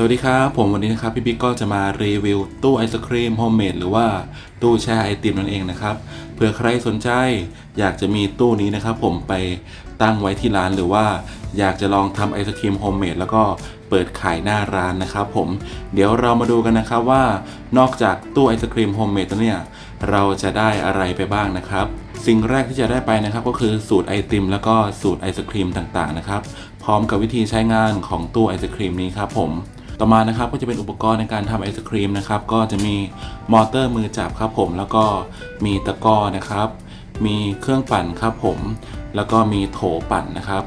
สวัสดีครับ ผมวันนี้นะครับพี่บิ๊กก็จะมารีวิวตู้ไอศครีมโฮมเมดหรือว่าตู้แช่ไอติมนั่นเองนะครับเผื่อใครสนใจ อยากจะมีตู้นี้นะครับ ผมไปตั้งไว้ที่ร้านหรือว่า อยากจะลองทำไอศครีมโฮมเมดแล้วก็เปิดขายหน้าร้านนะครับ ผมเดี๋ยวเรามาดูกันนะครับว่านอกจากตู้ไอศครีมโฮมเมดตัวเนี้ยเราจะได้อะไรไปบ้างนะครับ สิ่งแรกที่จะได้ไปนะครับก็คือสูตรไอติม แล้วก็สูตรไอศครีมต่างๆนะครับ พร้อมกับวิธีใช้งานของตู้ไอศครีมนี้ครับผม ต่อมานะครับก็จะเป็นอุปกรณ์ในการทำไอศครีมนะครับก็จะมีมอเตอร์มือจับครับผม แล้วก็มีตะกร้อนะครับ มีเครื่องปั่นครับผม แล้วก็มีโถปั่นนะครับ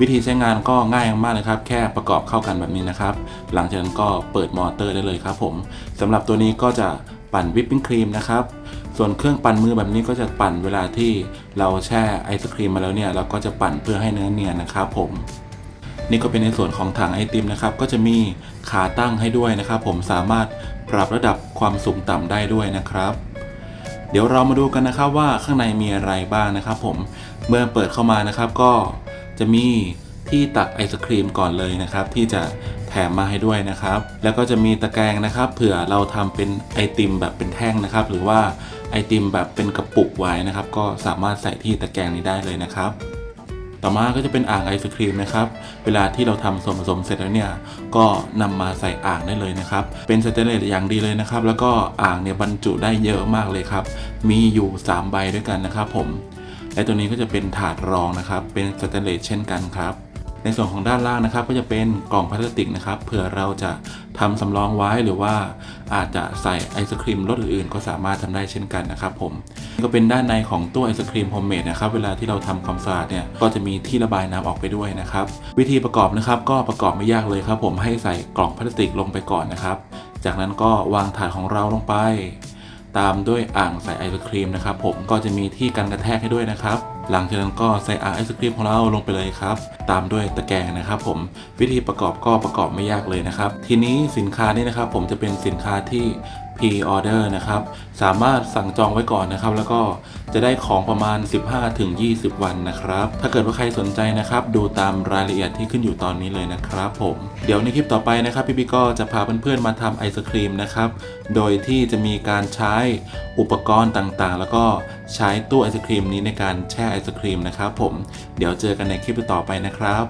วิธีใช้งานก็ง่ายมากเลยครับ แค่ประกอบเข้ากันแบบนี้นะครับ หลังจากนั้นก็เปิดมอเตอร์ได้เลยครับผมสำหรับตัวนี้ก็จะปั่นวิปปิ้งครีมนะครับส่วนเครื่องปั่นมือแบบนี้ก็จะปั่นเวลาที่เราแช่ไอศครีมมาแล้วเนี่ยเราก็จะปั่นเพื่อให้เนื้อเนียนนะครับผม นี่ก็เป็นในส่วนของถังไอติมนะครับ ก็จะมีขาตั้งให้ด้วยนะครับ ผมสามารถปรับระดับความสูงต่ำได้ด้วยนะครับ เดี๋ยวเรามาดูกันนะครับว่าข้างในมีอะไรบ้างนะครับ ผมเมื่อเปิดเข้ามานะครับ ก็จะมีที่ตักไอศครีมก่อนเลยนะครับ ที่จะแถมมาให้ด้วยนะครับ แล้วก็จะมีตะแกรงนะครับ เผื่อเราทำเป็นไอติมแบบเป็นแท่งนะครับ หรือว่าไอติมแบบเป็นกระปุกไว้นะครับ ก็สามารถใส่ที่ตะแกรงนี้ได้เลยนะครับ ต่อมาก็จะเป็นอ่างไอศครีมนะครับ เวลาที่เราทำส่วนผสมเสร็จแล้วเนี่ย ก็นำมาใส่อ่างได้เลยนะครับ เป็นสเตนเลสอย่างดีเลยนะครับ แล้วก็อ่างเนี่ยบรรจุได้เยอะมากเลยครับ มีอยู่ 3 ใบด้วยกันนะครับผม และตัวนี้ก็จะเป็นถาดรองนะครับ เป็นสเตนเลสเช่นกันครับ ในส่วนของด้านล่างนะครับ ก็จะเป็นกล่องพลาสติกนะครับเผื่อเราจะทำสำรองไว้หรือว่าอาจจะใส่ไอศครีมรสอื่นๆ ก็สามารถทำได้เช่นกันนะครับผมก็เป็นด้านในของตู้ไอศครีมโฮมเมดนะครับเวลาที่เราทำความสะอาดเนี่ยก็จะมีที่ระบายน้ำออกไปด้วยนะครับ วิธีประกอบนะครับก็ประกอบไม่ยากเลยครับ ผมให้ใส่กล่องพลาสติกลงไปก่อนนะครับ จากนั้นก็วางถาดของเราลงไป ตามด้วยอ่างใส่ไอศครีมนะครับ ผมก็จะมีที่กันกระแทกให้ด้วยนะครับ หลังจากนั้นก็ใส่อาไอศครีมของเราลงไปเลยครับ ตามด้วยตะแกรงนะครับ ผมวิธีประกอบก็ประกอบไม่ยากเลยนะครับ ทีนี้สินค้านี้นะครับ ผมจะเป็นสินค้าที่ pre order นะครับ สามารถสั่งจองไว้ก่อนนะครับ แล้วก็จะได้ของประมาณ 15-20 วันนะครับ ถ้าเกิดว่าใครสนใจนะครับ ดูตามรายละเอียดที่ขึ้นอยู่ตอนนี้เลยนะครับผมเดี๋ยวในคลิปต่อไปนะครับพี่บิ๊กก็จะพาเพื่อนๆมาทำไอศครีมนะครับ โดยที่จะมีการใช้อุปกรณ์ต่างๆ แล้วก็ใช้ตู้ไอศครีมนี้ในการแช่ไอศครีมนะครับผมเดี๋ยวเจอกันในคลิปต่อไปนะครับ